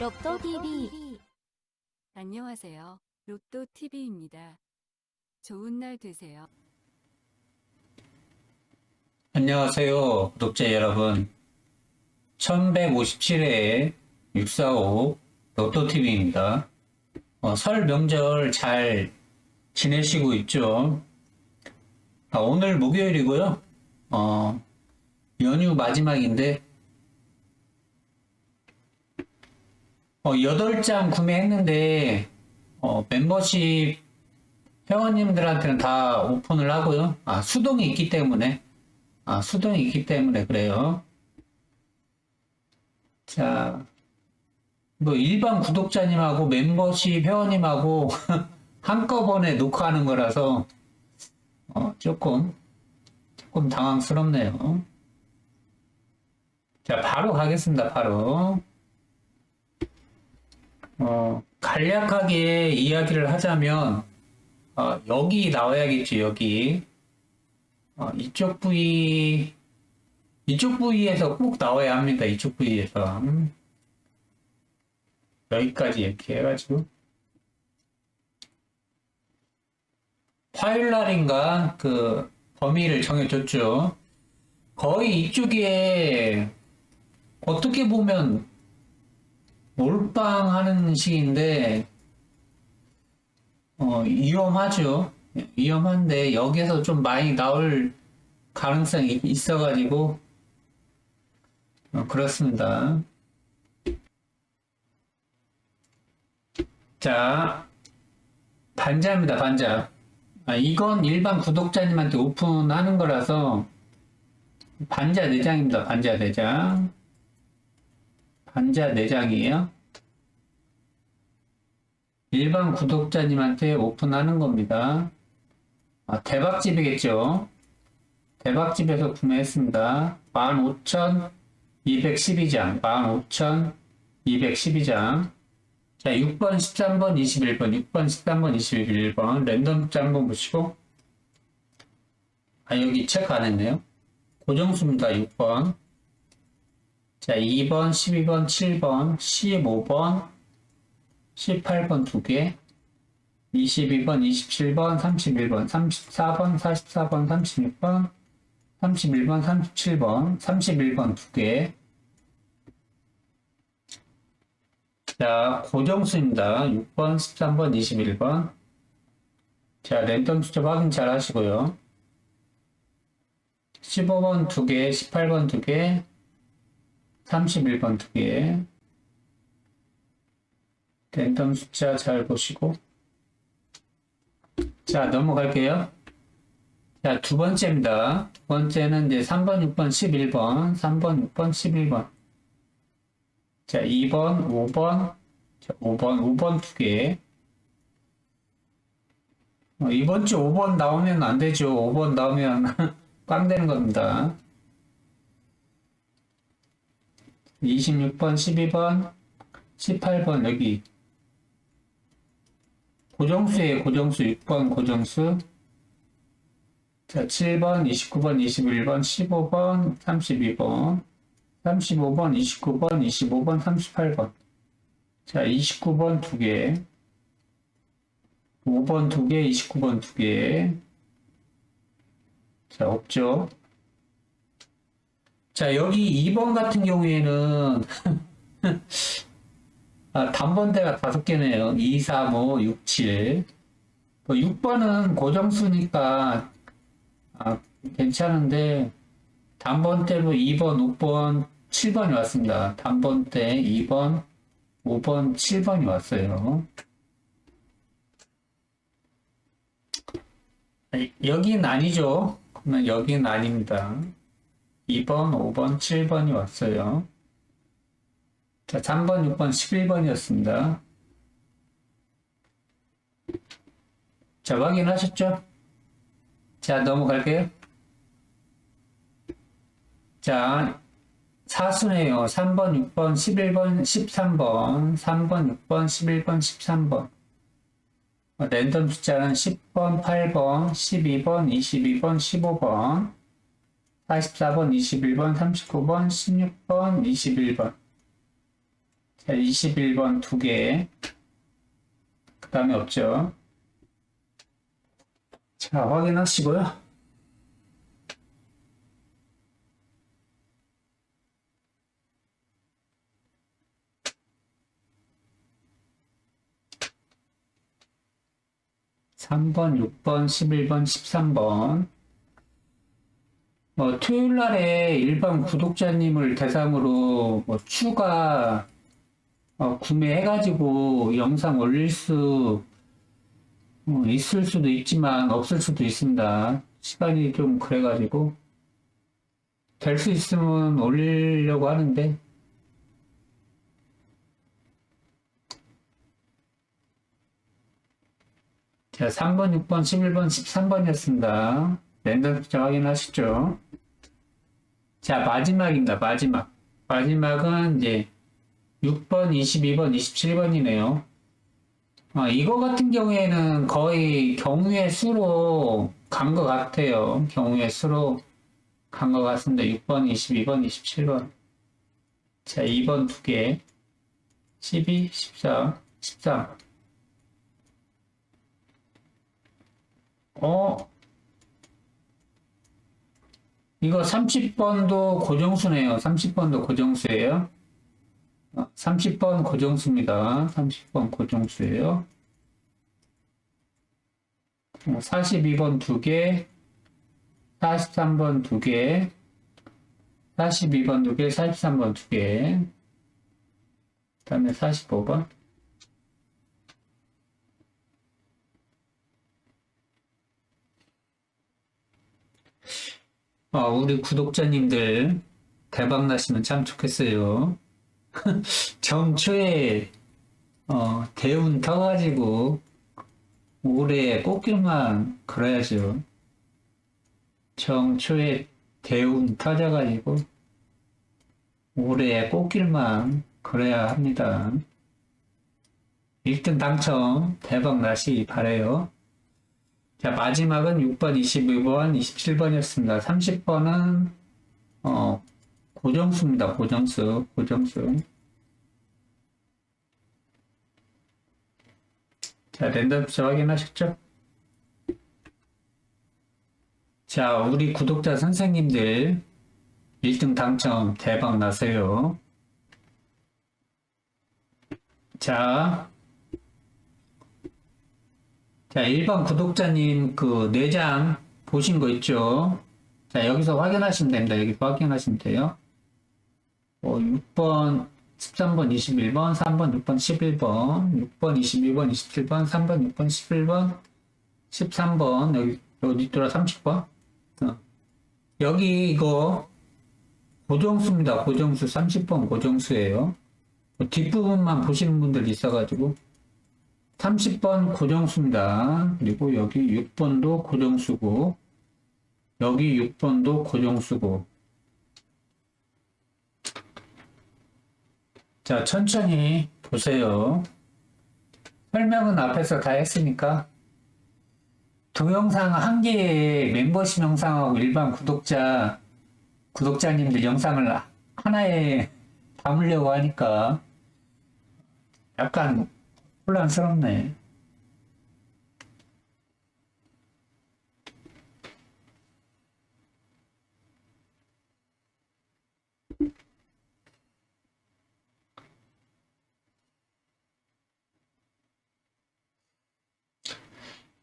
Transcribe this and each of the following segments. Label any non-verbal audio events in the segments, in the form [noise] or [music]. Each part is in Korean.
로또 TV 안녕하세요. 로또 TV입니다. 좋은 날 되세요. 안녕하세요, 구독자 여러분. 1157회 645 로또TV입니다. 어, 설 명절 잘 지내시고 있죠? 아, 오늘 목요일이고요. 어, 연휴 마지막인데, 어, 8장 구매했는데, 어, 멤버십 회원님들한테는 다 오픈을 하고요. 아, 수동이 있기 때문에, 아, 수동이 있기 때문에 그래요. 자, 뭐 일반 구독자님하고 멤버십 회원님하고 [laughs] 한꺼번에 녹화하는 거라서 어, 조금 조금 당황스럽네요. 자, 바로 가겠습니다. 바로. 어, 간략하게 이야기를 하자면 어, 여기 나와야겠죠. 여기. 어, 이쪽 부위, 이쪽 부위에서 꼭 나와야 합니다. 이쪽 부위에서. 음. 여기까지 이렇게 해가지고. 화요일 날인가 그 범위를 정해줬죠. 거의 이쪽에 어떻게 보면 몰빵하는 식인데, 어, 위험하죠. 위험한데 여기서 좀 많이 나올 가능성이 있어가지고 어, 그렇습니다. 자, 반자입니다, 반자. 아, 이건 일반 구독자님한테 오픈하는 거라서 반자 4장입니다, 반자 4장. 반자 4장이에요. 일반 구독자님한테 오픈하는 겁니다. 아, 대박집이겠죠. 대박집에서 구매했습니다. 15,212장, 15,212장. 자, 6번, 13번, 21번, 6번, 13번, 21번, 랜덤 짠거 보시고. 아, 여기 체크 안 했네요. 고정수입니다, 6번. 자, 2번, 12번, 7번, 15번, 18번 두 개. 22번, 27번, 31번, 34번, 44번, 36번, 31번, 37번, 31번 두 개. 자, 고정수입니다. 6번, 13번, 21번. 자, 랜덤 숫자 확인 잘 하시고요. 15번 두 개, 18번 두 개, 31번 두 개. 랜덤 숫자 잘 보시고. 자, 넘어갈게요. 자, 두 번째입니다. 두 번째는 이제 3번, 6번, 11번, 3번, 6번, 11번. 자, 2번, 5번, 자, 5번, 5번 두 개. 어, 이번 주 5번 나오면 안 되죠. 5번 나오면 [laughs] 꽝 되는 겁니다. 26번, 12번, 18번 여기. 고정수에 고정수 6번 고정수. 자 7번 29번 21번 15번 32번 35번 29번 25번 38번. 자 29번 2개. 5번 2개 29번 2개. 자 없죠 자 여기 2번 같은 경우에는 [laughs] 아, 단번대가 다섯 개네요. 2, 3, 5, 6, 7. 뭐 6번은 고정수니까 아, 괜찮은데 단번대로 2번, 5번, 7번이 왔습니다. 단번대 2번, 5번, 7번이 왔어요. 여긴 아니죠. 그러면 여긴 아닙니다. 2번, 5번, 7번이 왔어요. 자, 3번, 6번, 11번이었습니다. 자, 확인하셨죠? 자, 넘어갈게요. 자, 사수네요. 3번, 6번, 11번, 13번, 3번, 6번, 11번, 13번. 랜덤 숫자는 10번, 8번, 12번, 22번, 15번, 44번, 21번, 39번, 16번, 21번. 자, 21번 두 개. 그 다음에 없죠. 자, 확인하시고요. 삼번 6번, 11번, 13번. 뭐, 토요일 날에 일반 구독자님을 대상으로 뭐 추가 어, 구매해가지고 영상 올릴 수 어, 있을 수도 있지만 없을 수도 있습니다. 시간이 좀 그래가지고 될 수 있으면 올리려고 하는데 자, 3번, 6번, 11번, 13번이었습니다. 랜덤 숫자 확인하시죠. 자, 마지막입니다. 마지막. 마지막은 이제 6번, 22번, 27번이네요. 아, 이거 같은 경우에는 거의 경우의 수로 간 것 같아요. 경우의 수로 간 것 같습니다. 6번, 22번, 27번. 자, 2번 두 개. 12, 14, 13. 어? 이거 30번도 고정수네요. 30번도 고정수예요. 30번 고정수입니다. 30번 고정수예요. 42번 두 개, 43번 두 개, 42번 두 개, 43번 두 개, 그 다음에 45번. 아, 우리 구독자님들 대박 나시면 참 좋겠어요. [laughs] 정초에 어, 대운 터가지고 올해 꽃길만 걸어야죠. 정초에 대운 터져가지고 올해 꽃길만 걸어야 합니다. 1등 당첨 대박 나시 바래요. 자, 마지막은 6번, 22번, 27번이었습니다. 30번은 어, 고정수입니다. 고정수, 고정수. 자, 랜덤 숫자 확인하셨죠? 자, 우리 구독자 선생님들 1등 당첨 대박 나세요. 자, 자, 일반 구독자님 그 내장 보신 거 있죠? 자, 여기서 확인하시면 됩니다. 여기서 확인하시면 돼요. 어, 6번, 13번, 21번, 3번, 6번, 11번, 6번, 22번, 27번, 3번, 6번, 11번, 13번, 여기, 어디 있더라? 30번? 어. 여기 이거 고정수입니다. 고정수, 30번 고정수예요. 어, 뒷부분만 보시는 분들 있어가지고 30번 고정수입니다. 그리고 여기 6번도 고정수고 여기 6번도 고정수고 자 천천히 보세요. 설명은 앞에서 다 했으니까 동영상 한 개의 멤버십 영상하고 일반 구독자 구독자님들 영상을 하나에 담으려고 하니까 약간 혼란스럽네.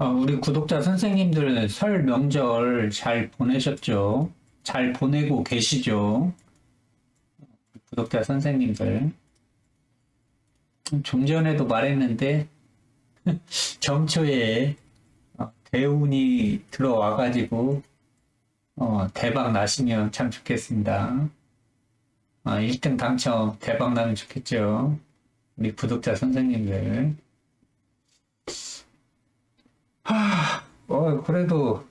어, 우리 구독자 선생님들 설 명절 잘 보내셨죠? 잘 보내고 계시죠? 구독자 선생님들. 좀 전에도 말했는데, [laughs] 정초에 어, 대운이 들어와가지고, 어, 대박 나시면 참 좋겠습니다. 어, 1등 당첨 대박 나면 좋겠죠? 우리 구독자 선생님들. 하, 어, 그래도,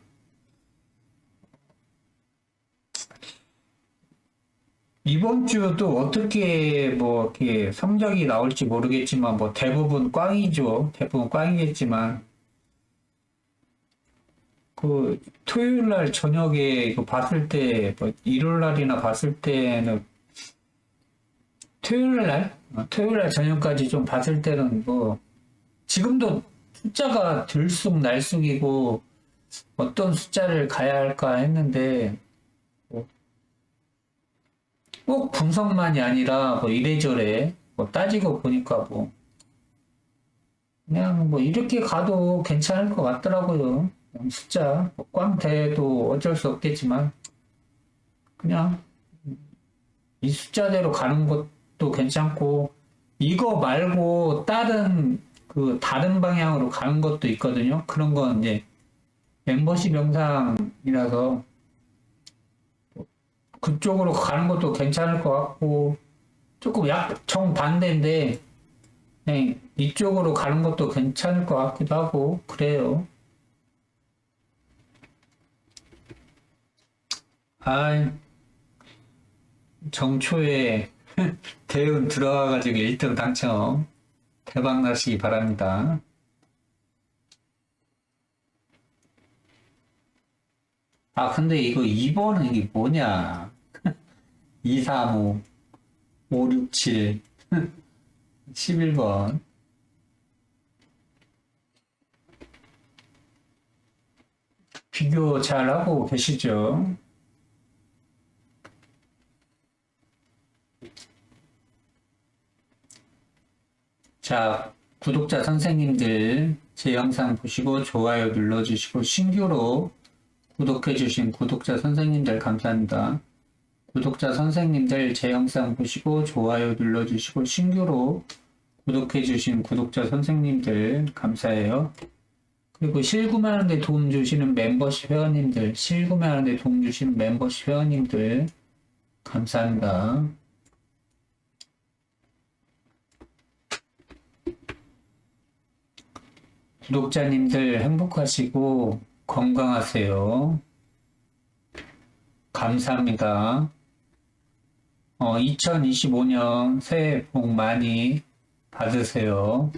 이번 주도 어떻게 뭐 이렇게 성적이 나올지 모르겠지만 뭐 대부분 꽝이죠. 대부분 꽝이겠지만 그 토요일 날 저녁에 이거 봤을 때 뭐 일요일 날이나 봤을 때는 토요일 날, 어, 토요일 날 저녁까지 좀 봤을 때는 뭐, 지금도 숫자가 들쑥날쑥이고, 어떤 숫자를 가야 할까 했는데, 뭐, 꼭 분석만이 아니라, 뭐 이래저래, 뭐 따지고 보니까 뭐, 그냥 뭐 이렇게 가도 괜찮을 것 같더라고요. 숫자, 뭐 꽝돼도 어쩔 수 없겠지만, 그냥 이 숫자대로 가는 것도 괜찮고, 이거 말고 다른, 그, 다른 방향으로 가는 것도 있거든요. 그런 건 이제 멤버십 영상이라서, 그쪽으로 가는 것도 괜찮을 것 같고, 조금 약, 정반대인데, 네, 이쪽으로 가는 것도 괜찮을 것 같기도 하고, 그래요. 아, 정초에 [laughs] 대운 들어와가지고 1등 당첨. 대박 나시기 바랍니다. 아, 근데 이거 2번은 이게 뭐냐? 2, 3, 5, 5, 6, 7, 11번. 비교 잘 하고 계시죠? 자, 구독자 선생님들 제 영상 보시고 좋아요 눌러주시고 신규로 구독해주신 구독자 선생님들 감사합니다. 구독자 선생님들 제 영상 보시고 좋아요 눌러주시고 신규로 구독해주신 구독자 선생님들 감사해요. 그리고 실구매하는데 도움 주시는 멤버십 회원님들, 실구매하는데 도움 주시는 멤버십 회원님들 감사합니다. 구독자님들 행복하시고 건강하세요. 감사합니다. 어, 2025년 새해 복 많이 받으세요.